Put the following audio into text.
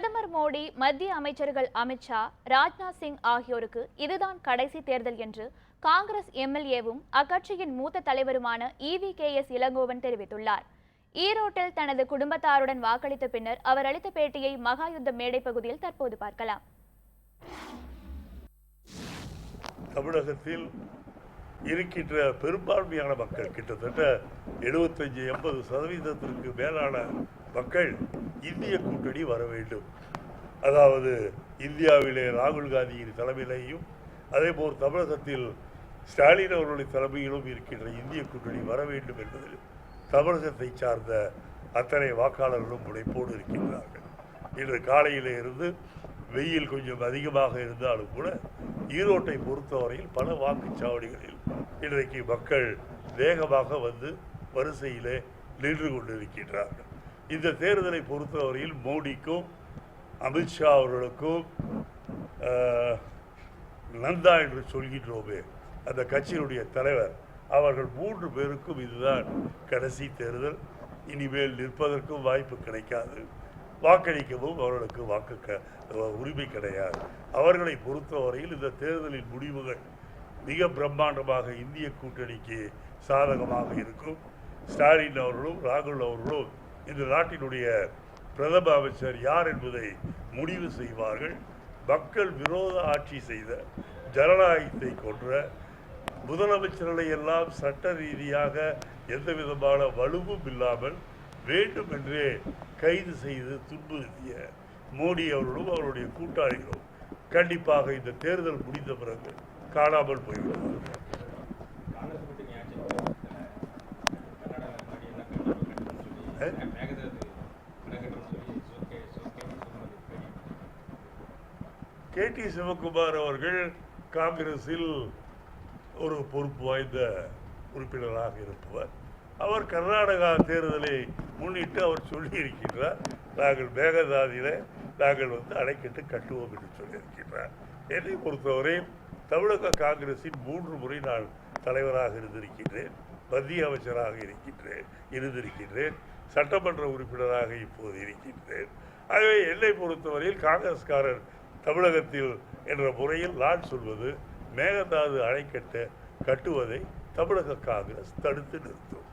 பிரதமர் மோடி மத்திய அமைச்சர்கள் அமித்ஷா ராஜ்நாத் சிங் ஆகியோருக்கு இதுதான் கடைசி தேர்தல் என்று காங்கிரஸ் எம்எல்ஏவும் அக்கட்சியின் மூத்த தலைவருமான இவி கே எஸ் இளங்கோவன் தெரிவித்துள்ளார். ஈரோட்டில் தனது குடும்பத்தாருடன் வாக்களித்த பின்னர் அவர் அளித்த பேட்டியை மகாயுத்த மேடை பகுதியில் தற்போது பார்க்கலாம். தமிழகத்தில் இருக்கின்ற பெரும்பான்மையான மக்கள் கிட்டத்தட்ட எழுபத்தஞ்சு எண்பது சதவீதத்திற்கு மேலான மக்கள் இந்திய கூட்டணி வர வேண்டும். அதாவது இந்தியாவிலே ராகுல் காந்தியின் தலைமையிலேயும் அதேபோல் தமிழகத்தில் ஸ்டாலின் அவர்களுடைய தலைமையிலும் இருக்கின்ற இந்திய கூட்டணி வர வேண்டும் என்பதில் தமிழகத்தை சார்ந்த அத்தனை வாக்காளர்களும் முனைப்போடு இருக்கின்றார்கள். இன்று காலையிலே இருந்து வெயில் கொஞ்சம் அதிகமாக இருந்தாலும் கூட ஈரோட்டை பொறுத்தவரையில் பல வாக்குச்சாவடிகளில் இன்றைக்கு மக்கள் வேகமாக வந்து வரிசையிலே நின்று கொண்டிருக்கின்றார்கள். இந்த தேர்தலை பொறுத்தவரையில் மோடிக்கும் அமித்ஷா அவர்களுக்கும் நந்தா என்று சொல்கின்றோமே அந்த கட்சியினுடைய தலைவர் அவர்கள் மூன்று பேருக்கும் இதுதான் கடைசி தேர்தல். இனிமேல் நிற்பதற்கும் வாய்ப்பு கிடைக்காது. வாக்களிக்கவும் அவர்களுக்கு வாக்கு க- உரிமை கிடையாது. அவர்களை பொறுத்தவரையில் இந்த தேர்தலின் முடிவுகள் மிக பிரம்மாண்டமாக இந்திய கூட்டணிக்கு சாதகமாக இருக்கும். ஸ்டாலின் அவர்களும் ராகுல் அவர்களும் இந்த நாட்டினுடைய பிரதம அமைச்சர் யார் என்பதை முடிவு செய்வார்கள். மக்கள் விரோத ஆட்சி செய்த ஜனநாயகத்தை கொன்ற முதலமைச்சர்களை எல்லாம் சட்ட ரீதியாக எந்த விதமான வலுவும் இல்லாமல் வேண்டும் என்றே கைது செய்து துன்புறுத்திய மோடி அவர்களும் அவருடைய கூட்டாளிகளும் கண்டிப்பாக இந்த தேர்தல் முடிந்த பிறகு காணாமல் தெரியும் கே. டி. சிவகுமார் அவர்கள் காங்கிரஸில் ஒரு பொறுப்பு வாய்ந்த உறுப்பினராக இருப்பவர். அவர் கர்நாடகா தேர்தலை முன்னிட்டு அவர் சொல்லியிருக்கின்றார். நாங்கள் மேகதாதியில நாங்கள் வந்து அணைக்கட்டு கட்டுவோம் என்று சொல்லியிருக்கின்றார். என்னை பொறுத்தவரை தமிழக காங்கிரஸின் மூன்று முறை நான் தலைவராக இருந்திருக்கின்றேன் மத்திய அமைச்சராக இருக்கின்றேன் இருந்திருக்கின்றேன் சட்டமன்ற உறுப்பினராக இப்போது இருக்கின்றேன். ஆகவே என்னை பொறுத்தவரையில் காங்கிரஸ்காரர் தமிழகத்தில் என்ற முறையில் நான் சொல்வது மேகதாது அணைக்கட்டை கட்டுவதை தமிழக காங்கிரஸ் தடுத்து நிறுத்தும்.